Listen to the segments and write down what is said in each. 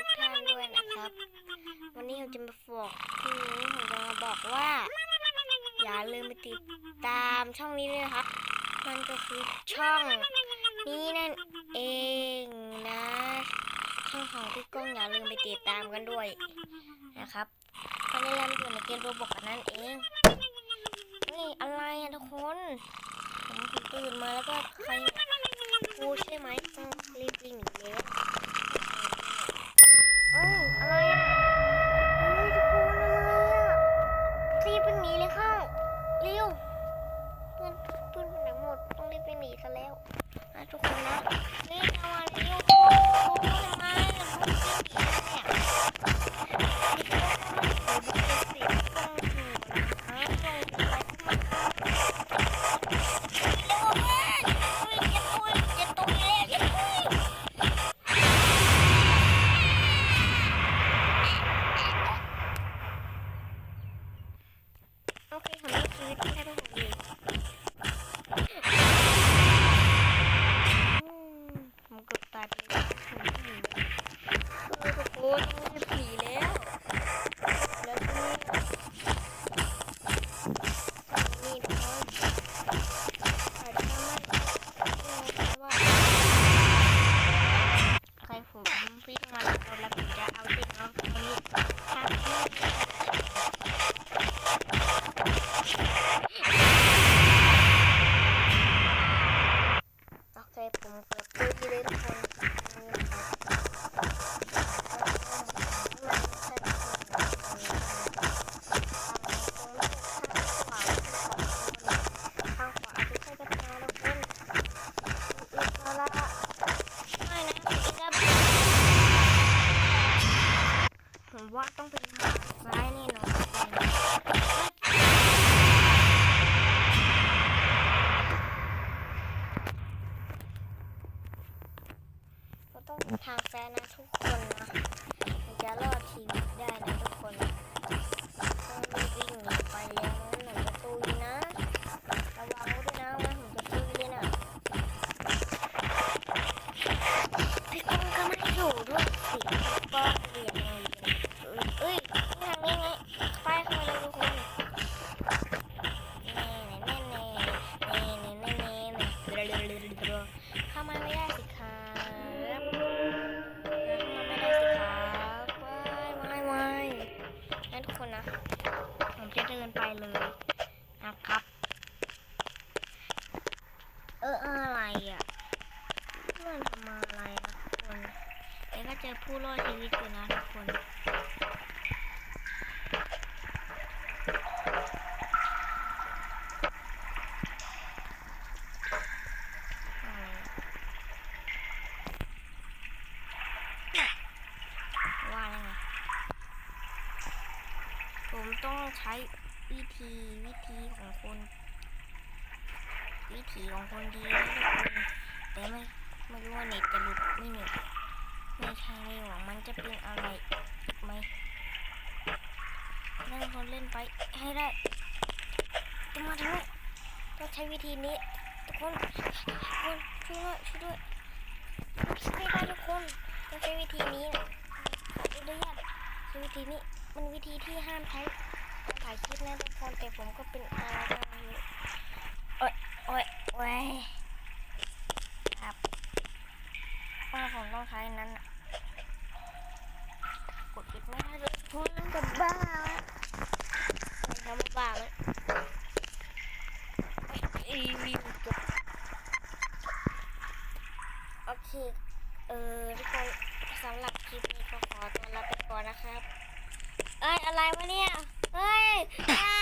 ทุกท่านด้วยนะครับ วันนี้ผมจะมาบอกทีนี้ผมจะมาบอกว่า อย่าลืมไปติดตามช่องนี้ด้วยครับ มันก็คือช่องนี้นั่นเองนะ ช่องของพี่ก้องอย่าลืมไปติดตามกันด้วยนะครับตอนนี้เราอยู่ในเกมโรบอกกันนั่นเองนี่อะไรอะทุกคนผมตื่นมาแล้วก็ใคร โอเคทำให้ชีวิตไม่ได้ประหารอยู่ผมก็ตายไปแล้วโอ้โห ต้องทางแฟนนะทุกคนนะมันจะรอดชีวิตได้นะทุกคนต้องรีบวิ่งหนีไปแล้วนะหนูจะตุยนะระวังด้วยนะว่าหนูจะตุยเลยนะพี่ก้องก็ไม่อยู่ด้วยสิ ต้องใช้วิธีวิธีของคน วิธีของคนดีนะทุกคนแต่ไม่ไม่รู้ว่าเน็ตจะหลุดไม่เน็ตไม่ใช่เลยหวังมันจะเป็นอะไรอีกไหมนั่งคนเล่นไปให้ได้ต้องมาทางนี้ต้องใช้วิธีนี้ทุกคนทุกคนช่วยด้วยช่วยด้วยช่ได้ทุกคนต้องใช้วิธีนี้นะขออนุญาตใช้วิ ธีนี้มันวิธีที่ห้ามใช้ถ่ายคลิปนะทุกคนแต่ผมก็เป็นอะไรอยู่โอ๊ยโอ๊ยโอ๊ยครับว่าผมต้องใช้นั้นกดปิดไม่ได้เลยทุนมันจะบ้าแล้วมันทำบ้าไหมอีวิวจบโอเค เออทุกคนสำหรับคลิปนี้ก็ขอตัวลาไปก่อนนะครับ เอ้ยอะไรวะเนี่ยเฮ้ยอ่า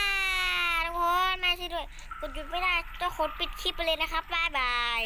ทุกคนแม่ช่วยด้วยกดหยุดไม่ได้เจ้าคนปิดคลิปไปเลยนะครับบ๊ายบาย